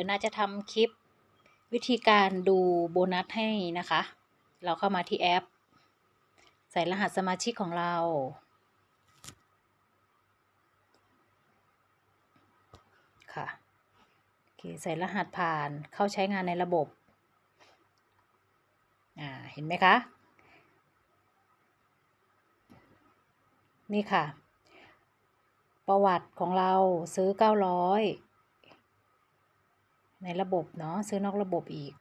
ดี๋ยวน่าจะทำคลิปวิธีการดูโบนัสให้นะคะ เราเข้ามาที่แอป ใส่รหัสสมาชิกของเรา ค่ะโอเคใส่รหัสผ่านเข้าใช้งานในระบบ อ่า เห็นไหมคะ นี่ค่ะ ประวัติของเราซื้อ 900 ในระบบเนาะซื้อนอกระบบอีก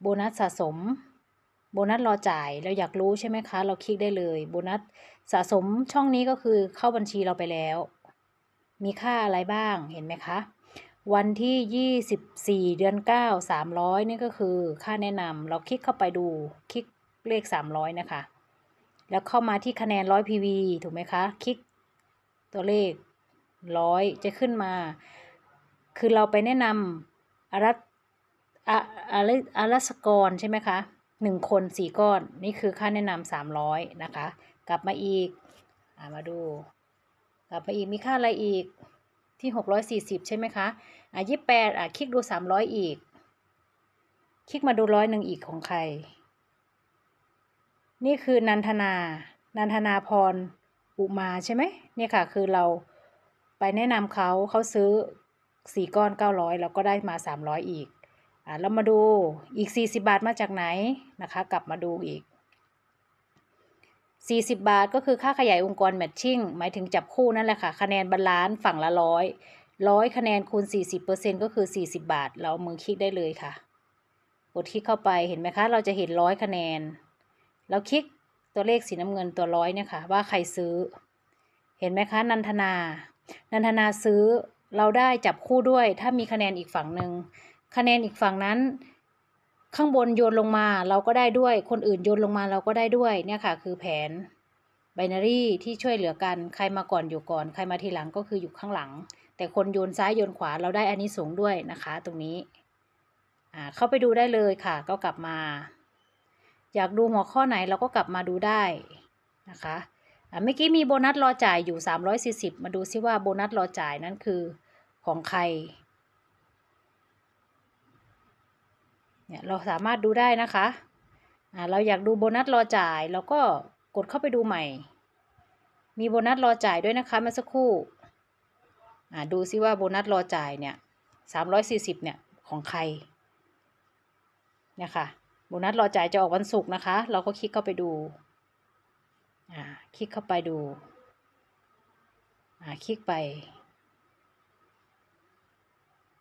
โบนัสสะสม โบนัสรอจ่ายเราอยากรู้ใช่ไหมคะ เราคลิกได้เลย โบนัสสะสมช่องนี้ก็คือเข้าบัญชีเราไปแล้ว มีค่าอะไรบ้างเห็นไหมคะ วันที่ 24 เดือน 9 300 นี่ก็คือค่าแนะนำเราคลิกเข้าไปดูคลิกเลข 300 นะคะ แล้วเข้ามาที่คะแนน 100 PV ถูกไหมคะ คลิกตัวเลข 100 จะขึ้นมา คือเราไปแนะนำ อารัตอะอารัอารัสกรใช่ไหมคะหนึ่งคนสี่ก้อนนี่คือค่าแนะนำสามร้อยนะคะ กลับมาอีกอามาดู กลับมาอีกมีค่าอะไรอีกที่หกร้อยสี่สิบใช่ไหมคะอะยี่แปดอะคลิกดูสามร้อยอีก คลิกมาดูร้อยหนึ่งอีกของใคร นี่คือนันทนา นันทนาพรอุมาใช่ไหมเนี่ยค่ะ คือเราไปแนะนำเขาเขาซื้อ สี่ก้อนเก้าร้อยเราก็ได้มาสามร้อยอีกอ่าเรามาดูอีกสี่สิบาทมาจากไหนนะคะ กลับมาดูอีกสี่สิบาทก็คือค่าขยายองค์กรแมทชิ่งหมายถึงจับคู่นั่นแหละค่ะ คะแนนบาลานซ์ฝั่งละร้อยร้อยคะแนนคูณสี่สิบเปอร์เซ็นก็คือสี่สิบาท เรามือคลิกได้เลยค่ะ กดคลิกเข้าไปเห็นไหมคะ เราจะเห็นร้อยคะแนนแล้วคลิกตัวเลขสีน้ำเงินตัวร้อยเนี่ยค่ะ ว่าใครซื้อ เห็นไหมคะ นันทนา นันทนาซื้อ เราได้จับคู่ด้วย ถ้ามีคะแนนอีกฝั่งหนึ่งคะแนนอีกฝั่งนั้น ข้างบนโยนลงมาเราก็ได้ด้วย คนอื่นโยนลงมาเราก็ได้ด้วยเนี่ยค่ะ คือแผนไบนารีที่ช่วยเหลือกันใครมาก่อนอยู่ก่อน ใครมาทีหลังก็คืออยู่ข้างหลัง แต่คนโยนซ้ายโยนขวาเราได้อันนี้สูงด้วยนะคะ ตรงนี้อ่าเข้าไปดูได้เลยค่ะ ก็กลับมา อยากดูหัวข้อไหนเราก็กลับมาดูได้นะคะเมื่อกี้มีโบนัสรอจ่ายอยู่ 340 มาดูซิว่าโบนัสรอจ่ายนั้นคือ ของใครเนี่ยเราสามารถดูได้นะคะอ่าเราอยากดูโบนัสรอจ่าย เราก็กดเข้าไปดูใหม่ มีโบนัสรอจ่ายด้วยนะคะเมื่อสักครู่อ่าดูซิว่าโบนัสรอจ่ายเนี่ย340เนี่ยของใครเนี่ยค่ะโบนัสรอจ่ายจะออกวันศุกร์นะคะ เราก็คลิกเข้าไปดูอ่าคลิกเข้าไปดูอ่าคลิกไป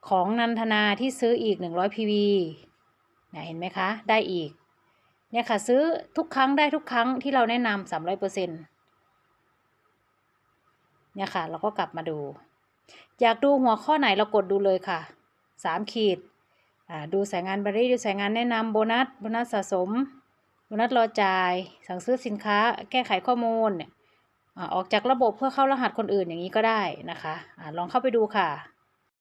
ของนันทนาที่ซื้ออีก 100 PV เนี่ยเห็นไหมคะ ได้อีก เนี่ยค่ะ ซื้อทุกครั้งได้ทุกครั้งที่เราแนะนำสามร้อยเปอร์เซ็นเนี่ยค่ะ เราก็กลับมาดู อยากดูหัวข้อไหนเรากดดูเลยค่ะสามขีดดูสายงานบริดูสายงานแนะนำโบนัสโบนัสสะสมโบนัสรอจ่าย สั่งซื้อสินค้า แก้ไขข้อมูลออกจากระบบเพื่อเข้ารหัสคนอื่นอย่างนี้ก็ได้นะคะอลองเข้าไปดูค่ะ